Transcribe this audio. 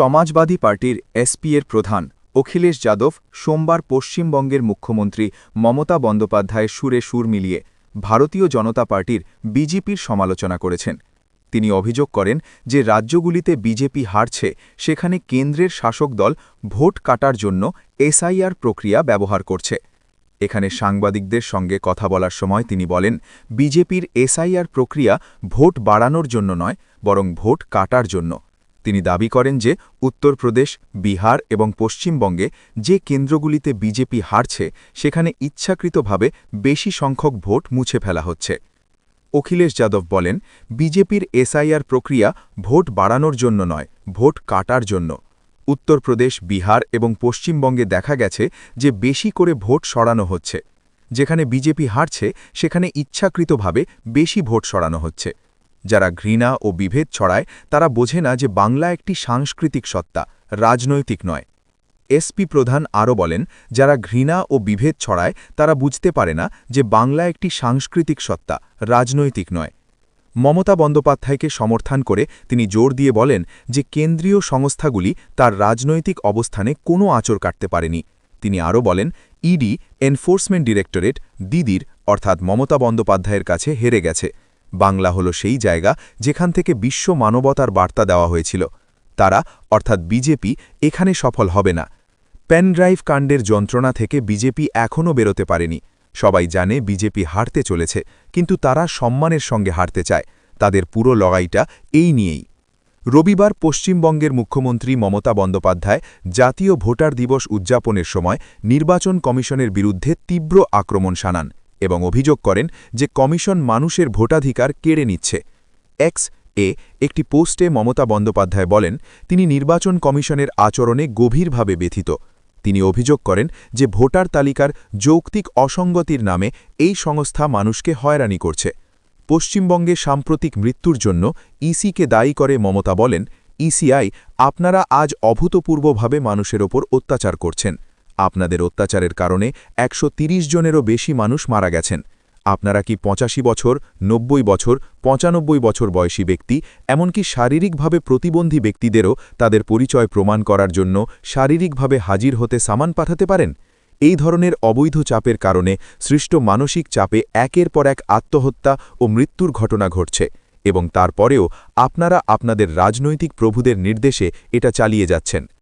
সমাজবাদী পার্টির এসপি-এর প্রধান অখিলেশ যাদব সোমবার পশ্চিমবঙ্গের মুখ্যমন্ত্রী মমতা বন্দ্যোপাধ্যায়ের সুরে সুর মিলিয়ে ভারতীয় জনতা পার্টির বিজেপির সমালোচনা করেছেন। তিনি অভিযোগ করেন যে রাজ্যগুলিতে বিজেপি হারছে, সেখানে কেন্দ্রের শাসক দল ভোট কাটার জন্য এসআইআর প্রক্রিয়া ব্যবহার করছে। এখানে সাংবাদিকদের সঙ্গে কথা বলার সময় তিনি বলেন, বিজেপির এসআইআর প্রক্রিয়া ভোট বাড়ানোর জন্য নয়, বরং ভোট কাটার জন্য। তিনি দাবি করেন যে উত্তরপ্রদেশ, বিহার এবং পশ্চিমবঙ্গে যে কেন্দ্রগুলিতে বিজেপি হারছে, সেখানে ইচ্ছাকৃতভাবে বেশি সংখ্যক ভোট মুছে ফেলা হচ্ছে। অখিলেশ যাদব বলেন, বিজেপির এসআইআর প্রক্রিয়া ভোট বাড়ানোর জন্য নয়, ভোট কাটার জন্য। উত্তরপ্রদেশ, বিহার এবং পশ্চিমবঙ্গে দেখা গেছে যে বেশি করে ভোট সরানো হচ্ছে। যেখানে বিজেপি হারছে, সেখানে ইচ্ছাকৃতভাবে বেশি ভোট সরানো হচ্ছে। যারা ঘৃণা ও বিভেদ ছড়ায়, তারা বোঝে না যে বাংলা একটি সাংস্কৃতিক সত্তা, রাজনৈতিক নয়। এসপি প্রধান আরও বলেন, যারা ঘৃণা ও বিভেদ ছড়ায়, তারা বুঝতে পারে না যে বাংলা একটি সাংস্কৃতিক সত্তা, রাজনৈতিক নয়। মমতা বন্দ্যোপাধ্যায়কে সমর্থন করে তিনি জোর দিয়ে বলেন যে কেন্দ্রীয় সংস্থাগুলি তার রাজনৈতিক অবস্থানে কোনো আচর কাটতে পারেনি। তিনি আরও বলেন, ইডি, এনফোর্সমেন্ট ডিরেক্টরেট, দিদির, অর্থাৎ মমতা বন্দ্যোপাধ্যায়ের কাছে হেরে গেছে। বাংলা হল সেই জায়গা যেখান থেকে বিশ্ব মানবতার বার্তা দেওয়া হয়েছিল। তারা, অর্থাৎ বিজেপি, এখানে সফল হবে না। পেনড্রাইভ কাণ্ডের যন্ত্রণা থেকে বিজেপি এখনও বেরোতে পারেনি। সবাই জানে বিজেপি হারতে চলেছে, কিন্তু তারা সম্মানের সঙ্গে হারতে চায়। তাদের পুরো লড়াইটা এই নিয়েই। রবিবার পশ্চিমবঙ্গের মুখ্যমন্ত্রী মমতা বন্দ্যোপাধ্যায় জাতীয় ভোটার দিবস উদযাপনের সময় নির্বাচন কমিশনের বিরুদ্ধে তীব্র আক্রমণ শানান। এবং অভিযোগ করেন যে কমিশন মানুষের ভোটাধিকার কেড়ে নিচ্ছে। এক্স এ একটি পোস্টে মমতা বন্দ্যোপাধ্যায় বলেন, তিনি নির্বাচন কমিশনের আচরণে গভীরভাবে ব্যথিত। তিনি অভিযোগ করেন যে ভোটার তালিকার যৌক্তিক অসঙ্গতির নামে এই সংস্থা মানুষকে হয়রানি করছে। পশ্চিমবঙ্গে সাম্প্রতিক মৃত্যুর জন্য ইসিকে দায়ী করে মমতা বলেন, ইসিআই আপনারা আজ অভূতপূর্বভাবে মানুষের ওপর অত্যাচার করছেন। আপনাদের অত্যাচারের কারণে একশো জনেরও বেশি মানুষ মারা গেছেন। আপনারা কি পঁচাশি বছর, নব্বই বছর, পঁচানব্বই বছর বয়সী ব্যক্তি, এমনকি শারীরিকভাবে প্রতিবন্ধী ব্যক্তিদেরও তাদের পরিচয় প্রমাণ করার জন্য শারীরিকভাবে হাজির হতে সামান পাঠাতে পারেন? এই ধরনের অবৈধ চাপের কারণে সৃষ্ট মানসিক চাপে একের পর এক আত্মহত্যা ও মৃত্যুর ঘটনা ঘটছে এবং তারপরেও আপনারা আপনাদের রাজনৈতিক প্রভুদের নির্দেশে এটা চালিয়ে যাচ্ছেন।